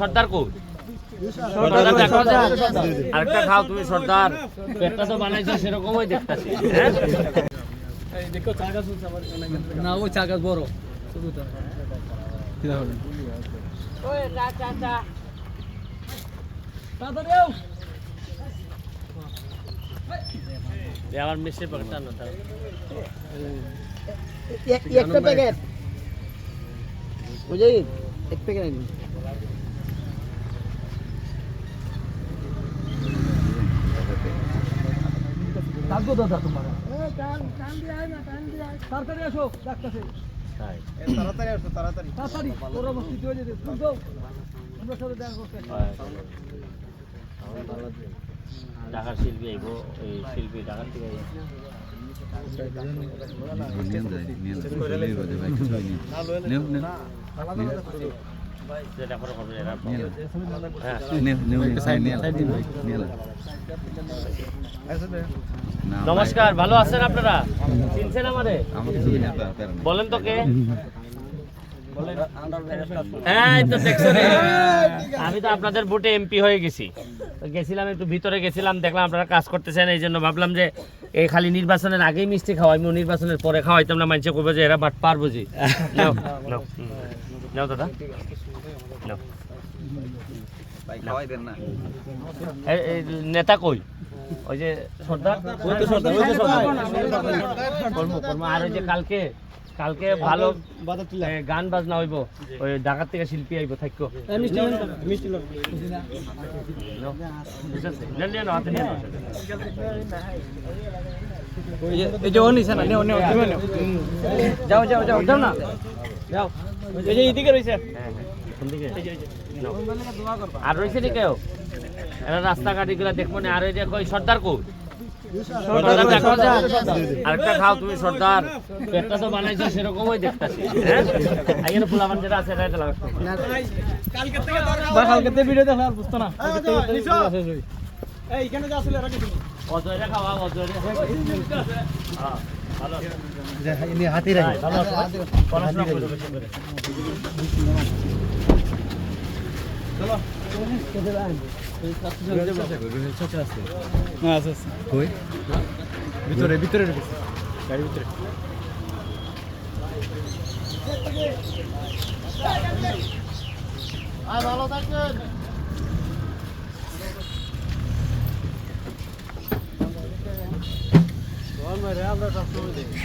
সর্দার কো? সর্দার দেখো যে আরেকটা খাও তুমি সর্দার। পেটটা তো বানাইছো সেরকমই দেখতাছি। হ্যাঁ? না ওই চা গাছ বড়। ওই চা চা। চা দে আমার মিষ্টির প্যাকেটটা আনো তাহলে। একটা প্যাকেট। বুঝলি? এক প্যাকেট থাকব দাদা তোমার। তাড়াতাড়ি আসো ডাক্তার। তাড়াতাড়ি তোর অবস্থিত হয়ে যেতে তুই যাও। আমরা সাথে দেখা করতে। ঢাকার শিল্পী আইব এই শিল্পী ঢাকার থেকে আইব। নমস্কার ভালো আছেন আপনারা? চিনছেন আমাদের বলেন তো কে? হ্যাঁ এই তো দেখছেন। আমি তো আপনাদের ভোটে এমপি হয়ে গেছি। গেছিলাম একটু ভিতরে গেছিলাম দেখলাম আপনারা কাজ করতেছেন এই জন্য ভাবলাম যে এই খালি নির্বাচনের আগেই মিষ্টি খাওয়াই নির্বাচনের পরে খাওয়াইতাম না মানুষে করবে যে এরা বাট পারব যে নাও দাদা। নেতা কই? ওই যে সর্দার? তো আর ওই যে কালকে কালকে ভালো গান বাজনা হইব ওই ঢাকার থেকে শিল্পী আইব থাকো। এই যে ও নিছে না নেও নেও তুমি নেও যাও যাও যাও যাও না যাও এই যে এইদিকে রইছে। কোন দিকে? নাও। আর রয়েছে নি কেউ রাস্তাঘাট এগুলা দেখব না আর ওই যে সর্দার কো সর্দার দেখো যে আরেকটা খাও তুমি সর্দার। পেটটা তো বানাইছো সেরকমই দেখতাছি। হ্যাঁ? আইয়ের ফুলাবান যেটা আছে এটা লাগা বা কালকে তে ভিডিও দেখলে আর বুঝতো না। অজয়রা খাওয়া অজয়রা। হ্যাঁ ভালো হাতি হ্যাঁ, ভালো আছো? পড়াশোনা করো। বেশি করে। ভিতরে ভিতরে রেখেছে গাড়ির ভিতরে ভালো থাকবেন আমরা সবসময় দেখি